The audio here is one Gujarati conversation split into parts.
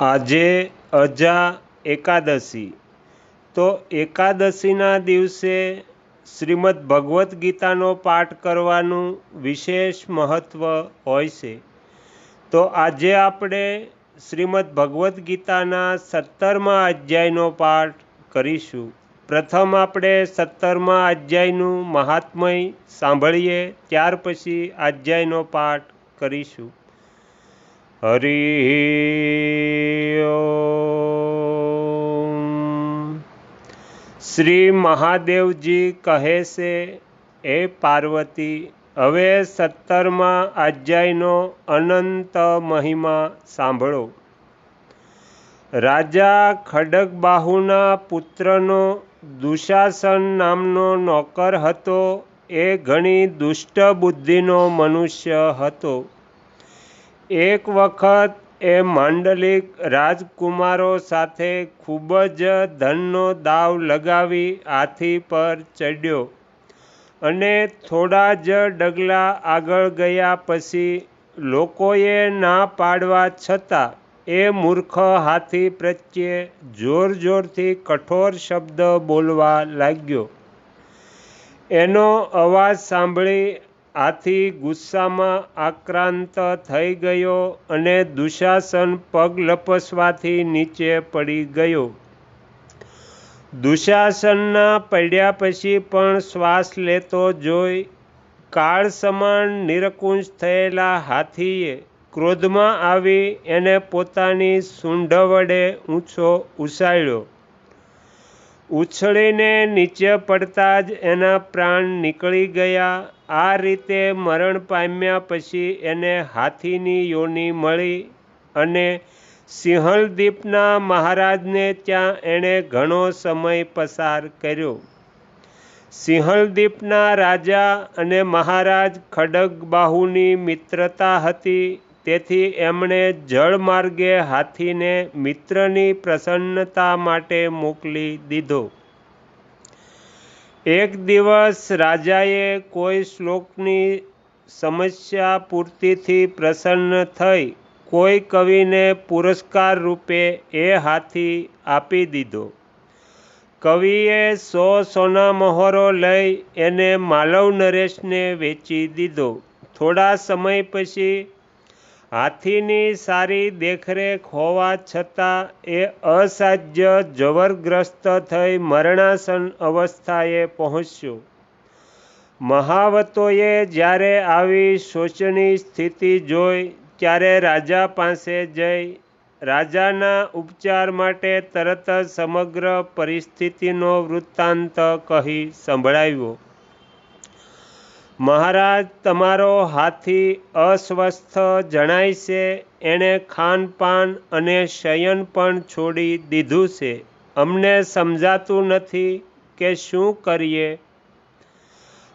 આજે અજા એકાદશી. તો એકાદશીના દિવસે શ્રીમદ ભગવદ્ ગીતાનો પાઠ કરવાનું વિશેષ મહત્ત્વ હોય છે. તો આજે આપણે શ્રીમદ ભગવદ્ ગીતાના સત્તરમા અધ્યાયનો પાઠ કરીશું. પ્રથમ આપણે સત્તરમા અધ્યાયનું મહાત્મય સાંભળીએ, ત્યાર પછી અધ્યાયનો પાઠ કરીશું. હરિ શ્રી મહાદેવજી કહે છે એ પાર્વતી, હવે સત્તરમાં અધ્યાયનો અનંત મહિમા સાંભળો. રાજા ખડગબાહુના પુત્રનો દુશાસન નામનો નોકર હતો, એ ઘણી દુષ્ટ બુદ્ધિનો મનુષ્ય હતો. એક વખત એ માંડલિક રાજકુમારો સાથે ખૂબ જ ધનનો દાવ લગાવી હાથી પર ચડ્યો અને થોડા જ ડગલા આગળ ગયા પછી લોકોએ ના પાડવા છતાં એ મૂર્ખ હાથી પ્રત્યે જોર જોરથી કઠોર શબ્દ બોલવા લાગ્યો. એનો અવાજ સાંભળી આથી ગુસ્સામાં આક્રાંત થઈ ગયો અને દુશાસન પગ લપસવાથી નીચે પડી ગયો. દુશાસનના પડ્યા પછી પણ શ્વાસ લેતો જોઈ કાળ સમાન નિરકુંજ થયેલા હાથીએ ક્રોધમાં આવી એને પોતાની સૂંઢ વડે ઊંચો ઉછાળ્યો. ઉછળીને નીચે પડતા જ એના પ્રાણ નીકળી ગયા આ રીતે મરણ પામ્યા પછી એને હાથીની યોની મળી અને સિંહલદીપના મહારાજને ત્યાં એણે ઘણો સમય પસાર કર્યો. સિંહલદીપના રાજા અને મહારાજ ખડગબાહુની મિત્રતા હતી, તેથી એમણે જળમાર્ગે હાથીને મિત્રની પ્રસન્નતા માટે મોકલી દીધો. એક દિવસ રાજાએ કોઈ શ્લોકની સમસ્યા પૂર્તિથી પ્રસન્ન થઈ. કોઈ કવિને પુરસ્કાર રૂપે એ હાથી આપી દીધો. કવિએ સો સોના મહોરો લઈ એને માલવ નરેશને વેચી દીધો. થોડા સમય પછી હાથીની સારી દેખરેખ હોવા છતાં એ અસાધ્ય જવરગ્રસ્ત થઈ મરણાસન અવસ્થાએ પહોંચ્યો. મહાવતોએ જ્યારે આવી શોચની સ્થિતિ જોઈ, ત્યારે રાજા પાસે જઈ, રાજાના ઉપચાર માટે તરત જ સમગ્ર પરિસ્થિતિનો વૃત્તાંત કહી સંભળાવ્યો. મહારાજ તમારો હાથી અસ્વસ્થ જણાય છે, એણે ખાનપાન અને શયન પણ છોડી દીધું છે. અમને સમજાતું નથી કે શું કરીએ.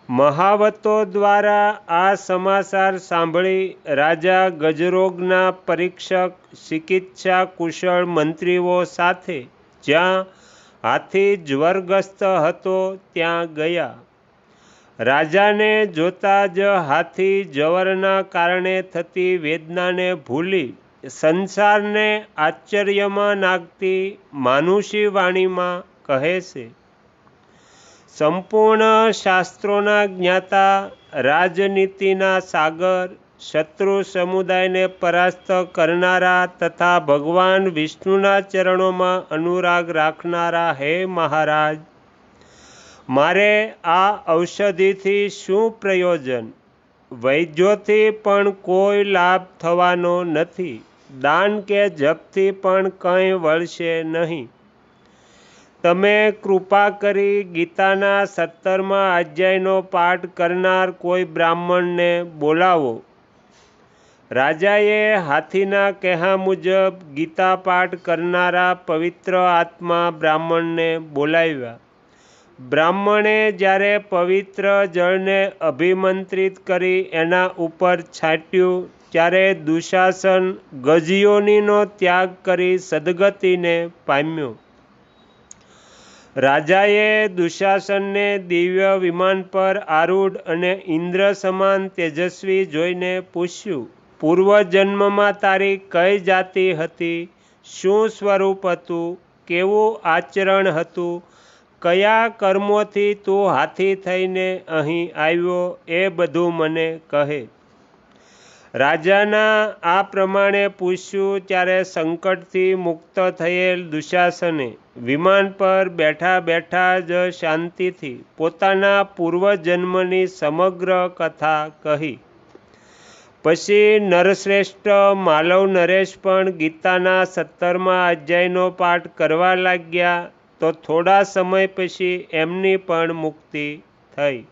મહાવતો દ્વારા આ સમાચાર સાંભળી રાજા ગજરોગના પરીક્ષક ચિકિત્સા કુશળ મંત્રીઓ સાથે જ્યાં હાથી જ્વરગ્રસ્ત હતો ત્યાં ગયા. રાજાને જોતા જ હાથી જવરના કારણે થતી વેદનાને ભૂલી સંસારને આશ્ચર્યમાં નાખતી માનુષી વાણીમાં કહે છે, સંપૂર્ણ શાસ્ત્રોના જ્ઞાતા રાજનીતિના સાગર શત્રુ સમુદાયને પરાસ્ત કરનારા તથા ભગવાન વિષ્ણુના ચરણોમાં અનુરાગ રાખનારા હે મહારાજ મારે આ ઔષધિથી શું પ્રયોજન? વૈદ્યોથી પણ કોઈ લાભ થવાનો નથી. દાન કે જપથી પણ કંઈ વળશે નહીં. તમે કૃપા કરી ગીતાના સત્તરમાં અધ્યાયનો પાઠ કરનાર કોઈ બ્રાહ્મણને બોલાવો. રાજાએ હાથીના કહેવા મુજબ ગીતા પાઠ કરનારા પવિત્ર આત્મા બ્રાહ્મણને બોલાવ્યા. બ્રાહ્મણે જ્યારે પવિત્ર જળને અભિમંત્રિત કરી એના ઉપર છાંટ્યું, ત્યારે દુશાસન ગજયોનીનો ત્યાગ કરી સદગતિને પામ્યો. રાજાએ દુશાસનને દિવ્ય વિમાન પર આરૂઢ અને ઇન્દ્ર સમાન તેજસ્વી જોઈને પૂછ્યું પૂર્વજન્મમાં તારી કઈ જાતિ હતી? શું સ્વરૂપ હતું? કેવું આચરણ હતું? કયા કર્મોથી તું હાથી થઈને અહીં આવ્યો એ બધું મને કહે. રાજાના આ પ્રમાણે પૂછ્યું, ત્યારે સંકટથી મુક્ત થયેલ દુશાસને વિમાન પર બેઠા બેઠા જ શાંતિથી પોતાના પૂર્વજન્મની સમગ્ર કથા કહી. પછી નરશ્રેષ્ઠ માલવ નરેશ પણ ગીતાના સત્તરમા અધ્યાયનો પાઠ કરવા લાગ્યા. તો થોડા સમય પછી એમની પણ મુક્તિ થઈ.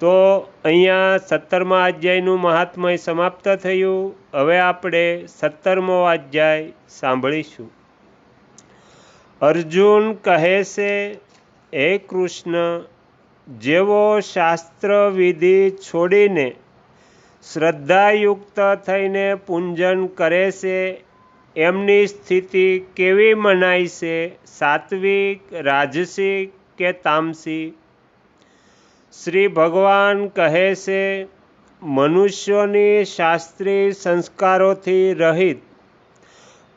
તો અહીંયા સત્તરમા અધ્યાયનું મહાત્મય સમાપ્ત થયું. હવે આપણે સત્તરમો અધ્યાય સાંભળીશું. અર્જુન કહે છે, હે કૃષ્ણ, જેવો શાસ્ત્ર વિધિ છોડીને શ્રદ્ધાયુક્ત થઈને પૂંજન કરે છે એમની સ્થિતિ કેવી મનાય છે? સાત્વિક, રાજસિક કે તામસી શ્રી ભગવાન કહે છે, મનુષ્યોની શાસ્ત્રીય સંસ્કારોથી રહિત,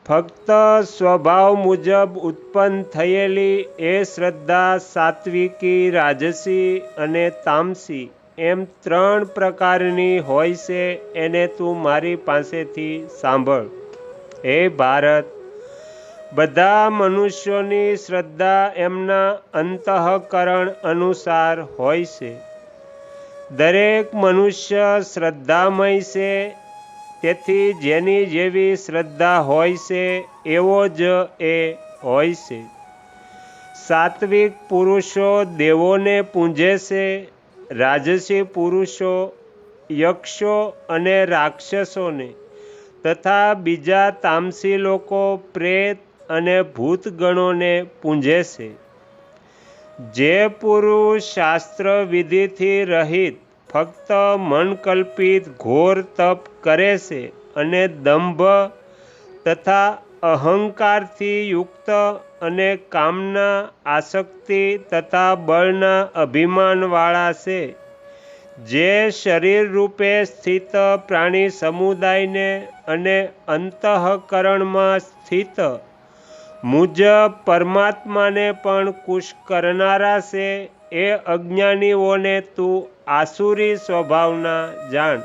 ફક્ત સ્વભાવ મુજબ ઉત્પન્ન થયેલી એ શ્રદ્ધા સાત્વિકી, રાજસી અને તામસી એમ ત્રણ પ્રકારની હોય છે, એને તું મારી પાસેથી સાંભળ. હે ભારત, બધા મનુષ્યોની શ્રદ્ધા એમના અંતઃકરણ અનુસાર હોય છે. દરેક મનુષ્ય શ્રદ્ધામય છે, તેથી જેની જેવી શ્રદ્ધા હોય છે, એવો જ એ હોય છે. સાત્વિક પુરુષો દેવોને પૂંજે છે, રાજસી પુરુષો યક્ષો અને રાક્ષસોને. તથા બીજા તામસી લોકો પ્રેત અને ભૂતગણોને પૂંજે છે. જે પુરુષ શાસ્ત્ર વિધિથી રહિત ફક્ત મનકલ્પિત ઘોર તપ કરે છે અને દંભ તથા અહંકારથી યુક્ત અને કામના આસક્તિ તથા બળના અભિમાનવાળા છે. જે શરીર રૂપે સ્થિત પ્રાણી સમુદાયને અને અંતઃકરણમાં સ્થિત મુજબ પરમાત્માને પણ કુશ કરનારા છે, એ અજ્ઞાનીઓને તું આસુરી સ્વભાવના જાણ.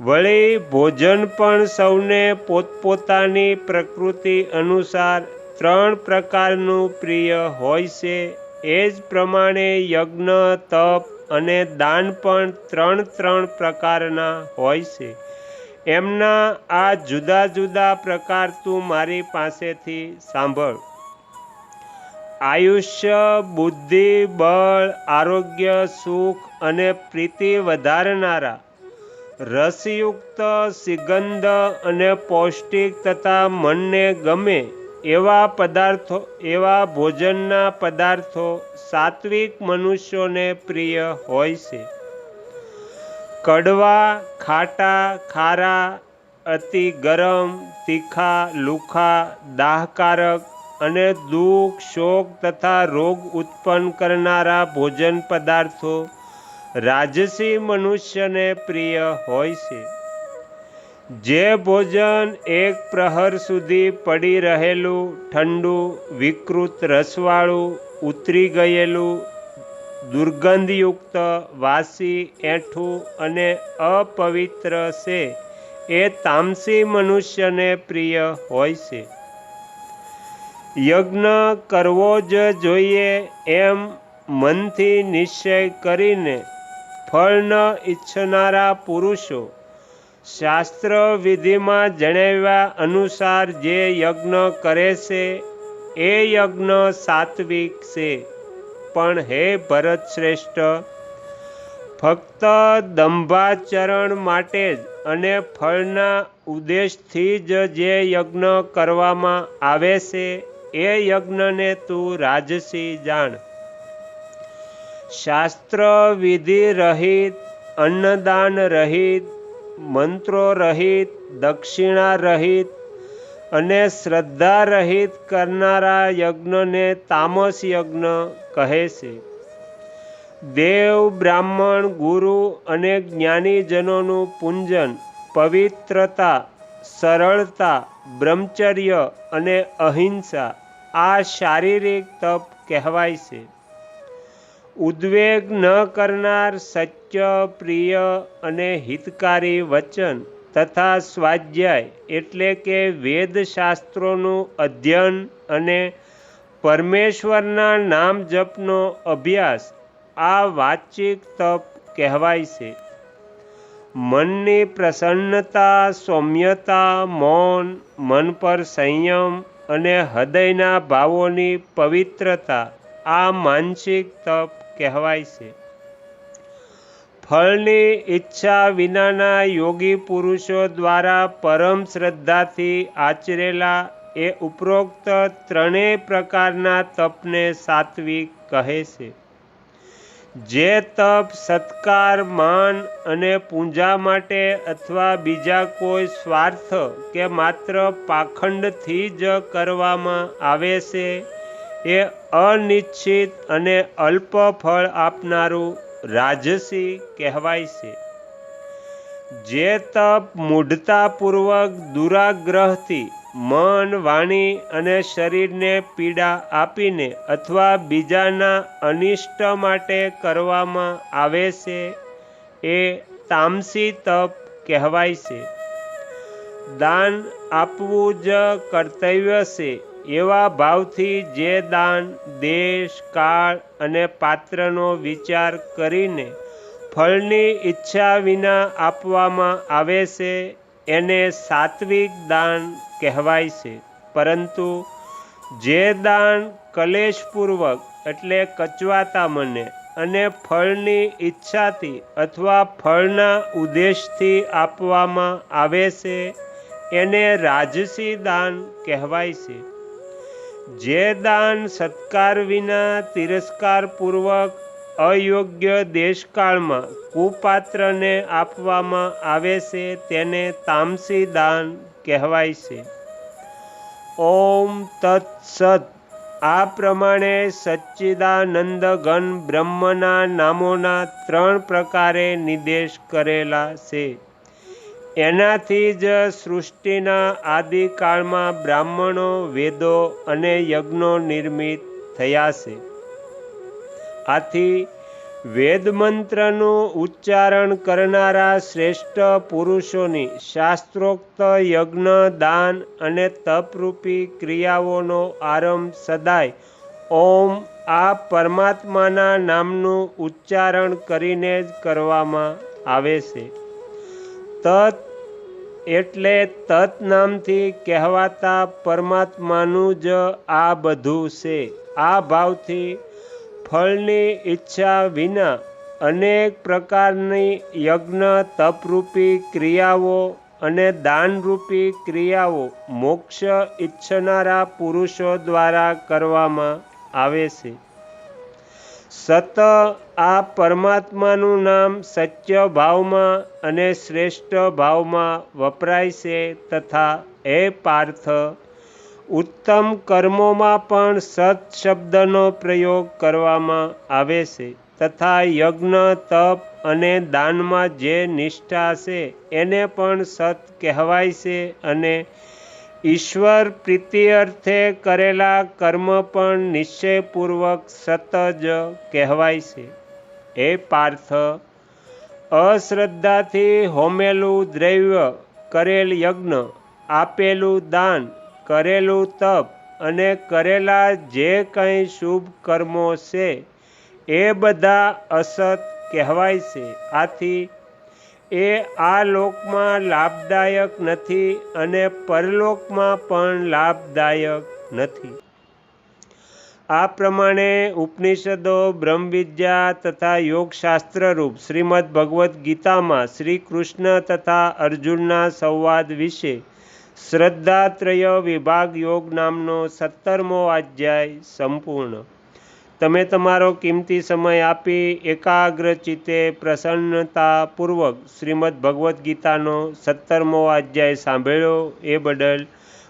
વળી ભોજન પણ સૌને પોતપોતાની પ્રકૃતિ અનુસાર ત્રણ પ્રકારનું પ્રિય હોય છે, એ જ પ્રમાણે યજ્ઞ, તપ અને દાન પણ ત્રણ ત્રણ પ્રકારના હોય છે. એમના આ જુદા જુદા પ્રકાર તું મારી પાસેથી સાંભળ. આયુષ્ય, બુદ્ધિ, બળ, આરોગ્ય, સુખ અને પ્રીતિ વધારનારા, રસયુક્ત, સિગંધ અને પૌષ્ટિક તથા મનને ગમે એવા પદાર્થો, એવા ભોજનના પદાર્થો સાત્વિક મનુષ્યોને પ્રિય હોય છે. કડવા, ખાટા, ખારા, અતિ ગરમ, તીખા, લુખા, દાહકારક અને દુઃખ, શોક તથા રોગ ઉત્પન્ન કરનારા ભોજન પદાર્થો રાજસી મનુષ્યને પ્રિય હોય છે. જે ભોજન એક પ્રહર સુધી પડી રહેલું, ઠંડુ, વિકૃત રસવાળું, ઉતરી ગયેલું, દુર્ગંધયુક્ત, વાસી, એઠું અને અપવિત્ર છે, એ તામસી મનુષ્યને પ્રિય હોય છે. યજ્ઞ કરવો જ જોઈએ એમ મનથી નિશ્ચય કરીને ફળ ન ઈચ્છનારા પુરુષો શાસ્ત્ર વિધિમાં જણાવ્યા અનુસાર જે યજ્ઞ કરે છે, એ યજ્ઞ સાત્વિક છે. પણ હે ભરત શ્રેષ્ઠ ફક્ત દંભાચરણ માટે જ અને ફળના ઉદ્દેશથી જ જે યજ્ઞ કરવામાં આવે છે, એ યજ્ઞને તું રાજસી જાણ. શાસ્ત્ર વિધિ રહિત, અન્નદાન રહિત મંત્રો રહિત દક્ષિણા રહિત અને શ્રદ્ધા રહિત કરનારા યજ્ઞને તામસ યજ્ઞ કહે છે. દેવ, બ્રાહ્મણ, ગુરુ અને જ્ઞાનીજનોનું પૂંજન, પવિત્રતા, સરળતા, બ્રહ્મચર્ય અને અહિંસા આ શારીરિક તપ કહેવાય છે. ઉદ્વેગ ન કરનાર સત્ય પ્રિય અને હિતકારી વચન તથા સ્વાધ્યાય એટલે કે વેદશાસ્ત્રોનું અધ્યયન અને પરમેશ્વરના નામ જપનો અભ્યાસ આ વાચિક તપ કહેવાય છે. મનની પ્રસન્નતા, સૌમ્યતા, મૌન, મન પર સંયમ અને હૃદયના ભાવોની પવિત્રતા આ માનસિક તપ કહેવાય છે. ફળની ઈચ્છા વિનાના યોગી પુરુષો દ્વારા પરમ શ્રદ્ધાથી આચરેલા એ ઉપરોક્ત ત્રણેય પ્રકારના તપને સાત્વિક કહે છે. જે તપ સત્કાર, માન અને પૂજા માટે અથવા બીજા કોઈ સ્વાર્થ કે માત્ર પાખંડથી જ કરવામાં આવે છે એ અનિશ્ચિત અને અલ્પ ફળ આપનારું રાજસી કહેવાય છે. જે તપ મૂઢતાપૂર્વક દુરાગ્રહથી મન, વાણી અને શરીરને પીડા આપીને અથવા બીજાના અનિષ્ટ માટે કરવામાં આવે છે, એ તામસી તપ કહેવાય છે. દાન આપવું જ કર્તવ્ય છે. એવા ભાવથી જે દાન, દેશ, કાળ અને પાત્રનો વિચાર કરીને ફળની ઈચ્છા વિના આપવામાં આવે છે, એને સાત્વિક દાન કહેવાય છે. પરંતુ જે દાન કલેશપૂર્વક એટલે કચવાતા મને અને ફળની ઈચ્છાથી અથવા ફળના ઉદ્દેશથી આપવામાં આવે છે, એને રાજસી દાન કહેવાય છે. જે દાન સત્કાર વિના તિરસ્કારપૂર્વક અયોગ્ય દેશકાળમાં કુપાત્રને આપવામાં આવે છે, તેને તામસી દાન કહેવાય છે. ઓમ તત્સત. આ પ્રમાણે સચ્ચિદાનંદ ઘન બ્રહ્મના નામોના ત્રણ પ્રકારે નિર્દેશ કરેલા છે. એનાથી જ સૃષ્ટિના આદિકાળમાં બ્રાહ્મણો, વેદો અને યજ્ઞો નિર્મિત થયા છે. આથી વેદમંત્રનું ઉચ્ચારણ કરનારા શ્રેષ્ઠ પુરુષોની શાસ્ત્રોક્ત યજ્ઞ, દાન અને તપરૂપી ક્રિયાઓનો આરંભ સદાય ઓમ આ પરમાત્માના નામનું ઉચ્ચારણ કરીને જ કરવામાં આવે છે. તત એટલે તત નામથી કહેવાતા પરમાત્માનું જ આ બધું છે. આ ભાવથી ફળની ઈચ્છા વિના અનેક પ્રકારની યજ્ઞ, તપરૂપી ક્રિયાઓ અને દાનરૂપી ક્રિયાઓ મોક્ષ ઈચ્છનારા પુરુષો દ્વારા કરવામાં આવે છે. સત આ પરમાત્માનું નામ સત્ય ભાવમાં અને શ્રેષ્ઠ ભાવમાં વપરાય છે તથા હે પાર્થ, ઉત્તમ કર્મોમાં પણ સત શબ્દનો પ્રયોગ કરવામાં આવે છે તથા યજ્ઞ, તપ અને દાનમાં જે નિષ્ઠા છે એને પણ સત કહેવાય છે અને ઈશ્વર પ્રીતિ અર્થે કરેલા કર્મ પણ નિશ્ચયપૂર્વક સત જ કહેવાય છે. એ પાર્થ, અશ્રદ્ધાથી હોમેલું દ્રવ્ય, કરેલ યજ્ઞ, આપેલું દાન, કરેલું તપ અને કરેલા જે કંઈ શુભ કર્મો છે, એ બધા અસત કહેવાય છે. આથી, એ આ લોકમાં લાભદાયક નથી અને પરલોકમાં પણ લાભદાયક નથી. આ પ્રમાણે ઉપનિષદો, બ્રહ્મવિદ્યા તથા યોગશાસ્ત્રરૂપ શ્રીમદ્ ભગવદ્ ગીતામાં શ્રી કૃષ્ણ તથા અર્જુનના સંવાદ વિશે શ્રદ્ધાત્રય વિભાગ યોગ નામનો સત્તરમો અધ્યાય સંપૂર્ણ. તમે તમારો કિંમતી સમય આપી એકાગ્ર ચિત્તે પ્રસન્નતાપૂર્વક શ્રીમદ્ ભગવદ્ ગીતાનો સત્તરમો અધ્યાય સાંભળ્યો. એ બદલ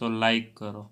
તો લાઈક કરો.